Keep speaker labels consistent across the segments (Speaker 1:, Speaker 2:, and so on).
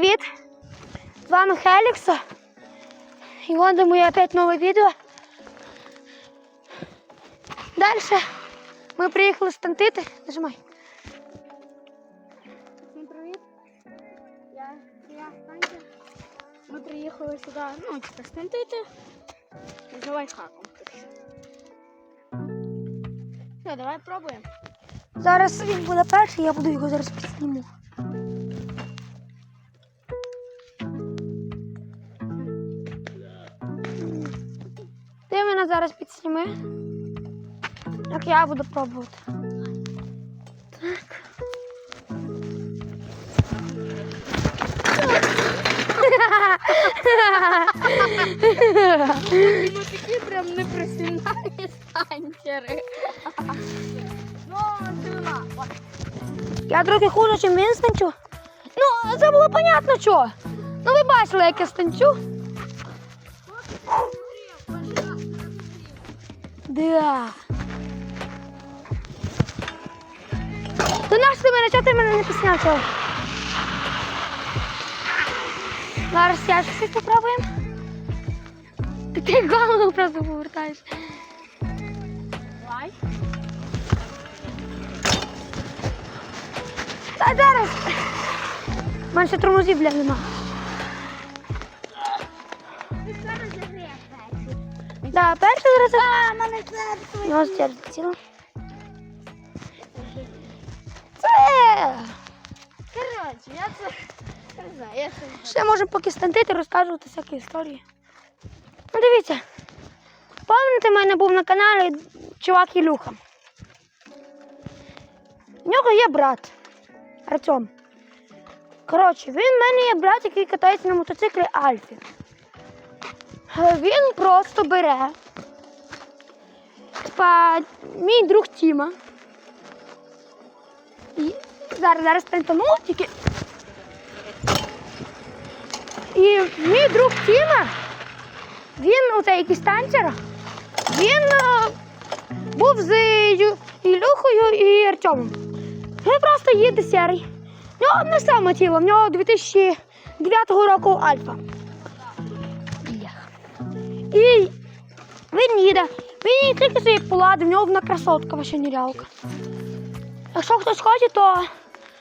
Speaker 1: привіт! З вами Хелікса. І вон моє опять нове відео. Далі ми приїхали стантити. Нажимай.
Speaker 2: Всім привіт. Я, я Станька. Ми приїхали сюди, ну, типа, стентити з лайфхаком. Все, давай пробуємо.
Speaker 1: Зараз він буде перший, я буду його зараз підсніму. Мене зараз підсніми. Як я буду пробувати. Так.
Speaker 2: Ну такі прям непрофесіональні станчери. Ну,
Speaker 1: Я трохи хуже, ніж він станчу. Ну, це було понятно чого. Ну, ви бачили, як я станчу. Да. То наш ти мене, чого ти мене не пісняв? Зараз я щось попробуємо. Ти ти голову просто повертаєш.
Speaker 2: Давай.
Speaker 1: Та зараз. У мене ще тормозів, бля, нема. Да, перший раз. А, мене це. Ну, ось я злетіла. Це.
Speaker 2: Коротше, я це не знаю, я це
Speaker 1: Ще можемо поки стантити, розказувати всякі історії. Ну, дивіться. Пам'ятаєте, в мене був на каналі чувак Ілюха. В нього є брат Артем. Коротше, він в мене є брат, який катається на мотоциклі Альфі. Він просто бере. Типа, мій друг Тіма. І зараз, зараз стантану, тільки і мій друг Тіма, він оцей якийсь танцер, він е, був з Ю- Ілюхою і Артемом. Він просто їде серій. В нього не саме тіло, в нього 2009 року Альфа. І він їде. Він її тільки собі поладив, в нього вона красотка ваша нірялка. Якщо хтось хоче, то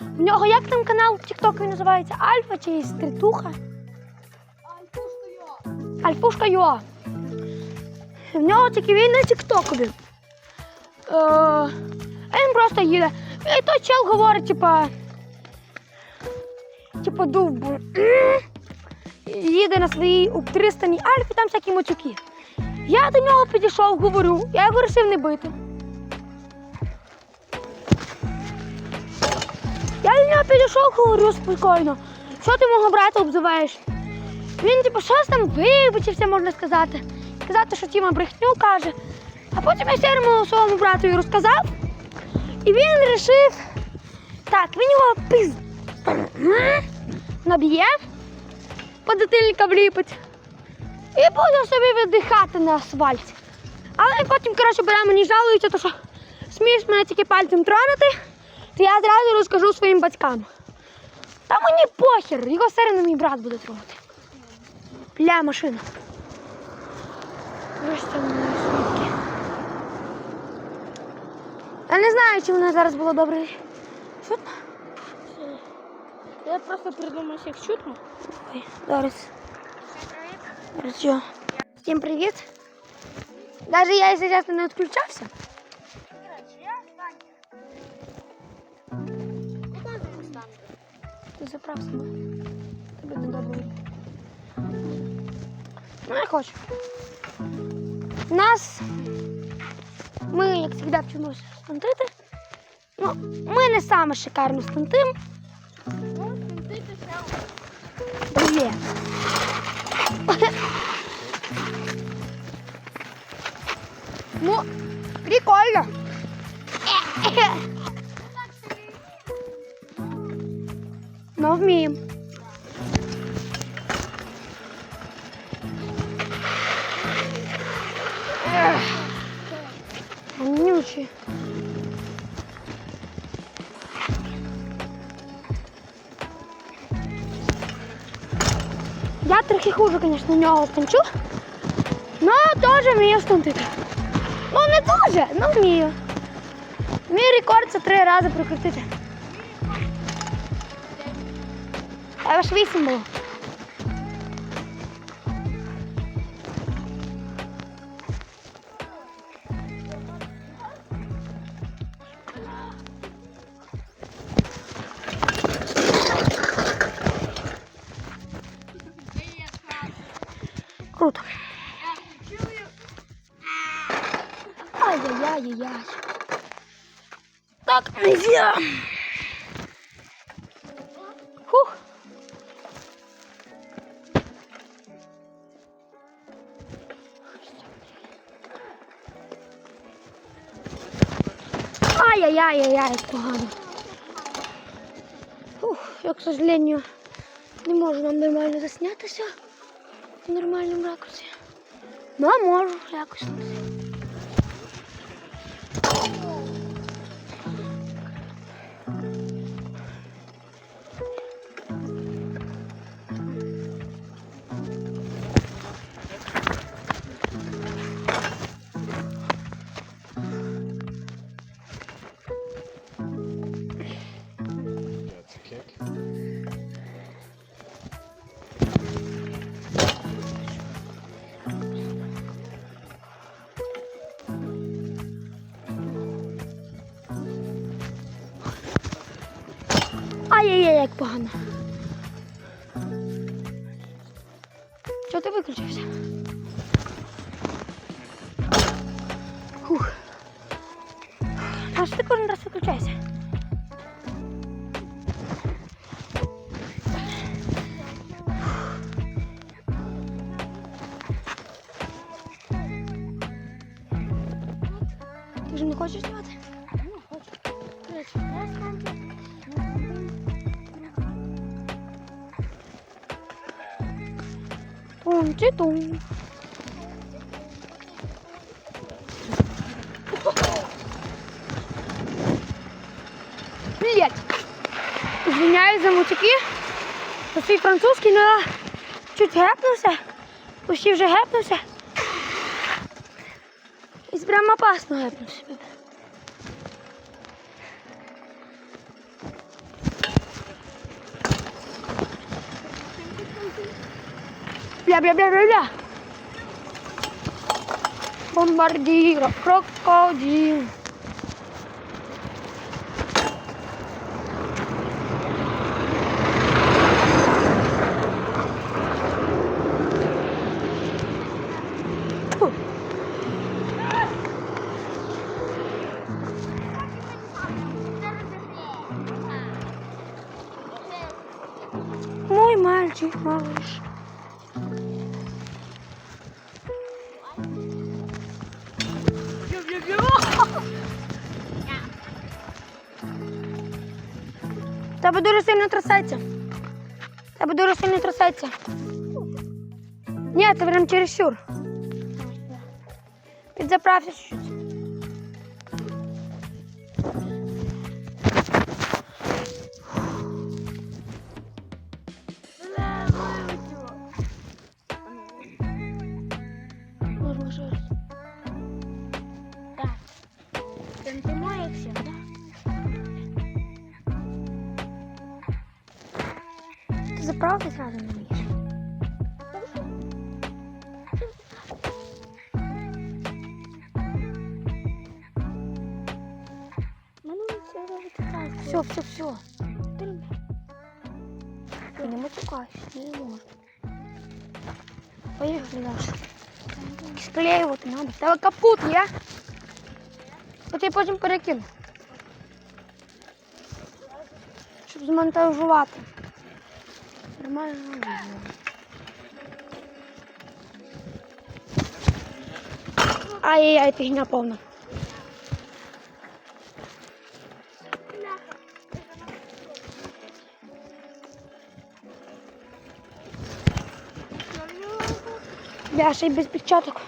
Speaker 1: в нього як там канал TikTok він називається? Альфа чи Стрітуха? Альфушка Йо. В нього тільки він на тіктокові. Е, він просто їде. І той чел говорить, типа. Типа довбу. Їде на своїй обтристаній альфі, там всякі матюки. Я до нього підійшов, говорю, я його вирішив не бити. Я до нього підійшов, говорю спокійно. Що ти мого брата обзиваєш? Він, типу, щось там вибачився, можна сказати. Сказати, що Тіма брехню каже. А потім я сірому своєму брату розказав. І він вирішив, так, він його пиз наб'є, подотильника вліпить. І буде собі віддихати на асфальті. Але потім, коротше, бере мені жалується, то що смієш мене тільки пальцем тронути, то я зразу розкажу своїм батькам. Та мені похер, його одно мій брат буде трогати. Ля машина. Ось мої свідки. Я не знаю, чи вона зараз була добре. Там?
Speaker 2: Я просто придумав, як чутно.
Speaker 1: Ой, зараз. Зараз що? Всім привіт. Навіть я, якщо чесно, не відключався.
Speaker 2: Коротше, я Станька. Показуємо Станька.
Speaker 1: Ти. Тобі не. Ну, я хочу. Нас. Ми, як завжди, вчимося стантити. Ну, ми не саме шикарно стантим.
Speaker 2: Ну,
Speaker 1: Привіт. Ну, прикольно. Но вміємо. Хуже, звісно, нього станчу. Ну, теж вмію стантити. Ну, не дуже, ну вмію. Мій рекорд це три рази прокрутити. А ваш вісім було. Нельзя. Фух. Ай-яй-яй-яй, як погано. Фух, я, к сожалению, не можу вам нормально заснятися в нормальному ракурсі. Ну, а можу якось. Погано. Чого ти виключився? Фух. А що ти кожен раз виключаєшся? Тум-чи-тум. Привет. Извиняюсь за мутики. За свій французький, но я чуть гепнувся. Почти вже гепнувся. І прям опасно гепнувся. bla bla bla bla. Bombardiro crocodile. Трясеться. Тебе дуже сильно трясеться. Ні, це прям чересчур. Підзаправся чуть-чуть. Заправити зразу не
Speaker 2: все.
Speaker 1: Все, все, все. Не матюкайся, не можу. Поїхали далі. Склеювати треба. В Тебе капут? Я тебе потім перекину. Щоб змонтажувати. Нормально. Ай-яй-яй, фігня повна. Я ще й без печаток.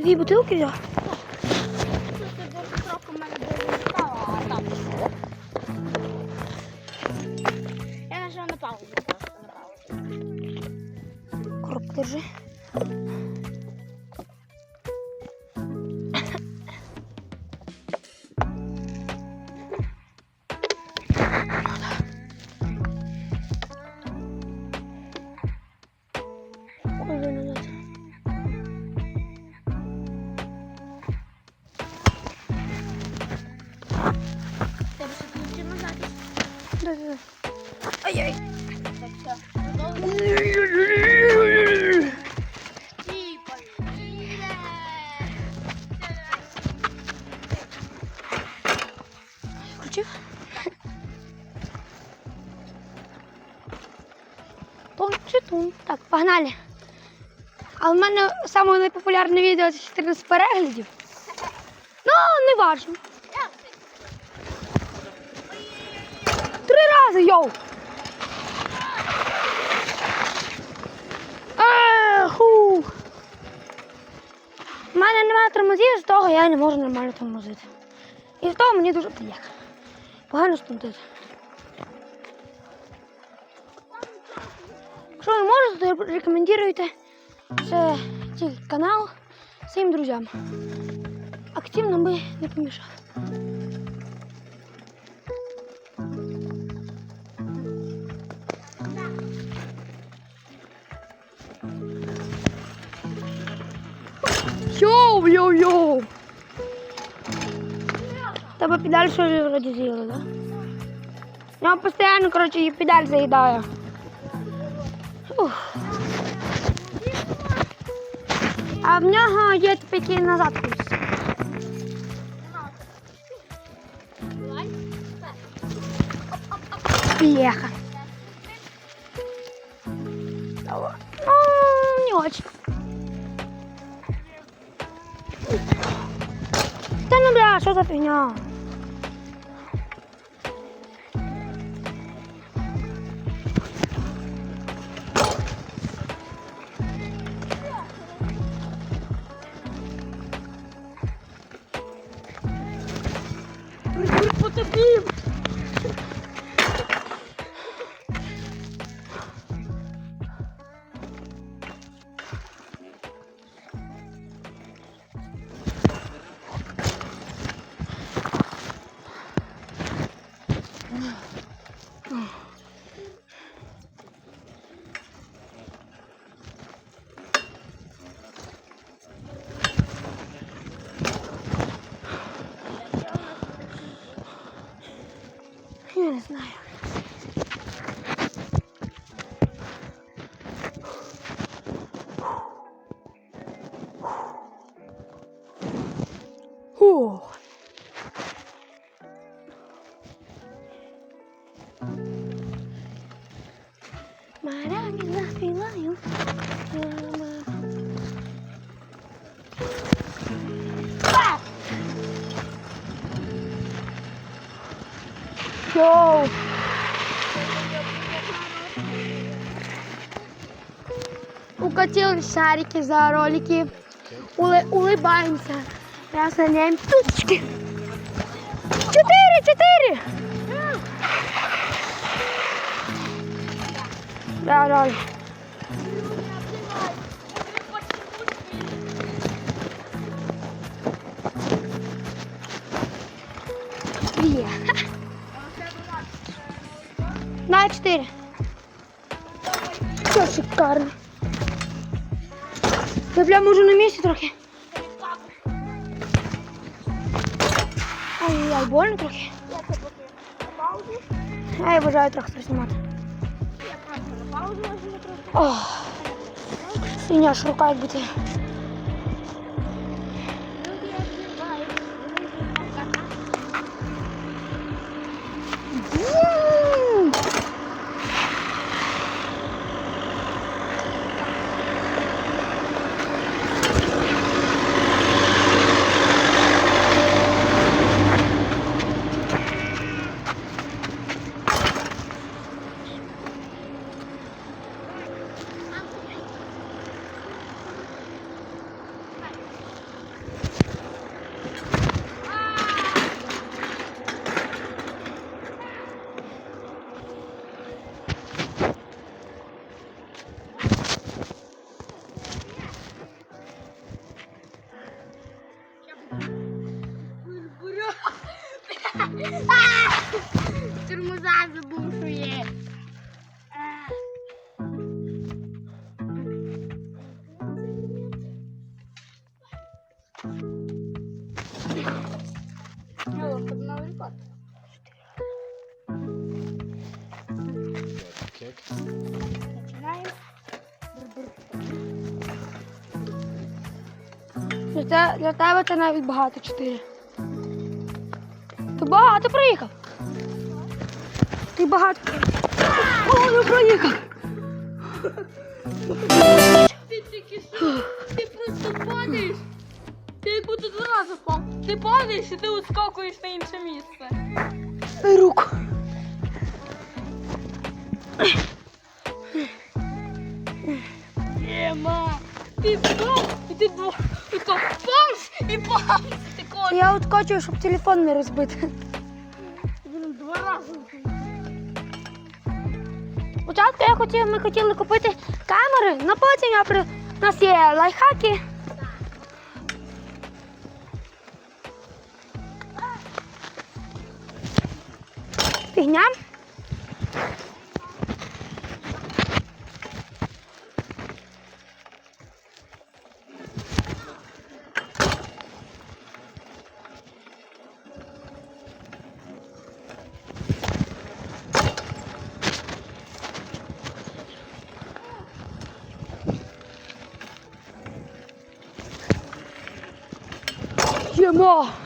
Speaker 1: Дві бутилки взяв.
Speaker 2: Тут дуже трохи в мене було стало, а там. Я нажав на паузу.
Speaker 1: Коробку держи. Включив? Тон чи тун. Так, погнали. А в мене саме найпопулярне відео це 14 переглядів. Ну, не важно. Три рази, йоу! Еху! У мене немає тормозів, з того я не можу нормально тормозити. І з того мені дуже приємно. Погано студити. Якщо ви можете, то рекомендуйте це цей канал своїм друзям. Активно би не помішали. Йоу-йоу-йоу! Тебе педаль що ли вроді з'їли, да? Я постійно, коротше, її педаль заїдаю. Ух. А в нього є такий назад крутиться. Леха. Ну, не очень. Да ну бля, что за фигня? Йоу! Укатил шарики за ролики. Улы, улыбаемся. Разгоняем тучки. Четыре, четыре! Да, да. На чотири. Все шикарно. Я прям уже на місці трохи. Ай-яй, больно трохи.
Speaker 2: Я це поки на паузу.
Speaker 1: А я бажаю трохи це знімати.
Speaker 2: Я просто на паузу нажму трохи.
Speaker 1: Ох. Синя аж рука як бути. Для, для тебе це навіть багато чотири. Ти багато проїхав. Ти багато проїхав. О, не проїхав.
Speaker 2: Ти тільки що, ти просто падаєш. Ти як будто два рази впав. Ти падаєш і ти відскакуєш на інше місце.
Speaker 1: Дай руку.
Speaker 2: Ема, ти впав, і ти два,
Speaker 1: Я відкочую, щоб телефон не розбити.
Speaker 2: Блін, два рази.
Speaker 1: Спочатку я хотів, ми хотіли купити камери, але потім я при... у нас є лайфхаки. Фігня. Їмо. Та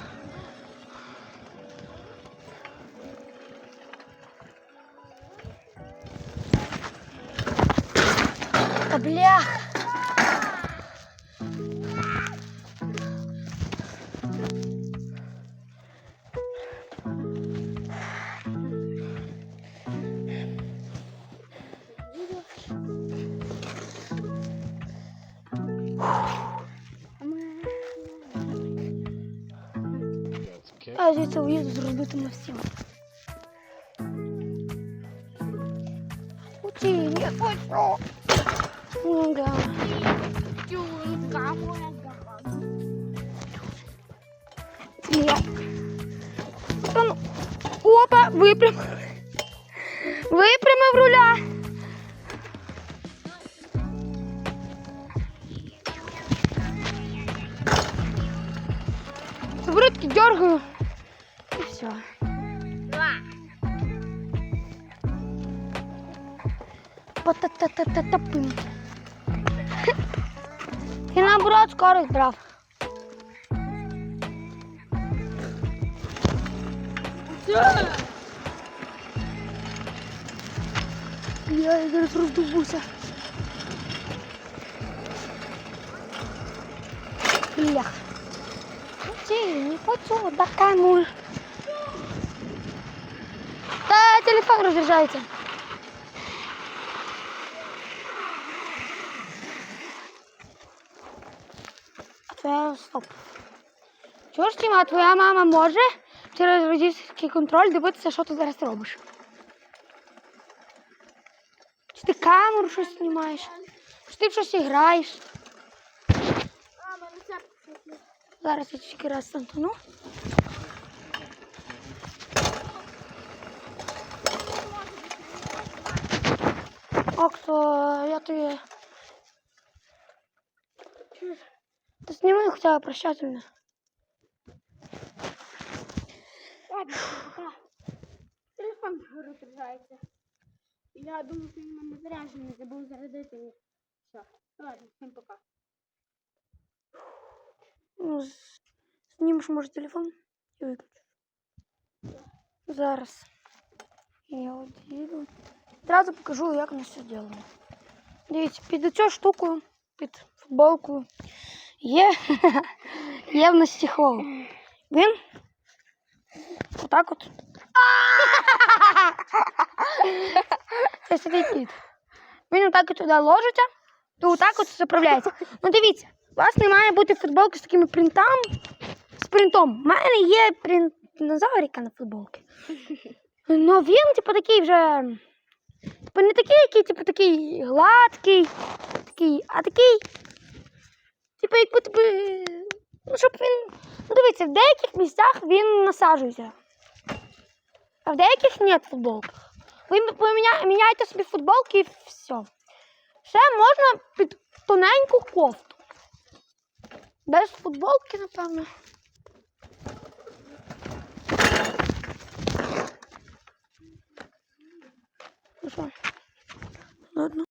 Speaker 1: Я звідси уїду з розбитими всіма. Уті, не хочу. Ну. Опа, випрям. Випрямив руля. Все. Па-та-та-та-та-та-пим. І наоборот скорость брав. Я зараз роздубуся. Блях. Ти, не хочу, да камуль. Та телефон розряджається. Це стоп. Ж Тіма, твоя мама може через родительський контроль дивитися, що ти зараз робиш? Чи ти камеру щось знімаєш? Чи ти в щось граєш?
Speaker 2: А.
Speaker 1: Зараз я тільки раз стантану. Оксо, я тобі... Ти зніми хоча б прощательно.
Speaker 2: Ладно, пока. Телефон розряджається. Я думаю, що він мене заряджений, забув зарядити. і Все. Ладно, всім пока.
Speaker 1: Ну, з- знімеш, може, телефон і виключиш. Зараз. Я от їду. Одразу покажу, як ми все зробимо. Дивіться, під цю штуку, під футболку є, є в нас чехол. Він отак от. Це сидить кіт. Він отак от туди ложиться, то отак от заправляється. Ну дивіться, у вас не має бути футболки з такими принтами, з принтом. У мене є принт динозаврика на футболці. Ну він, типу, такий вже. Типу, не такий, який, типу, такий гладкий, такий, а такий. Типу, як будто би. Ну, щоб він. Ну, дивіться, в деяких місцях він насаджується. А в деяких нет футболках. Ви міняєте собі футболки і все. Ще можна під тоненьку кофту. Без футболки, напевно. Ну що? Ладно.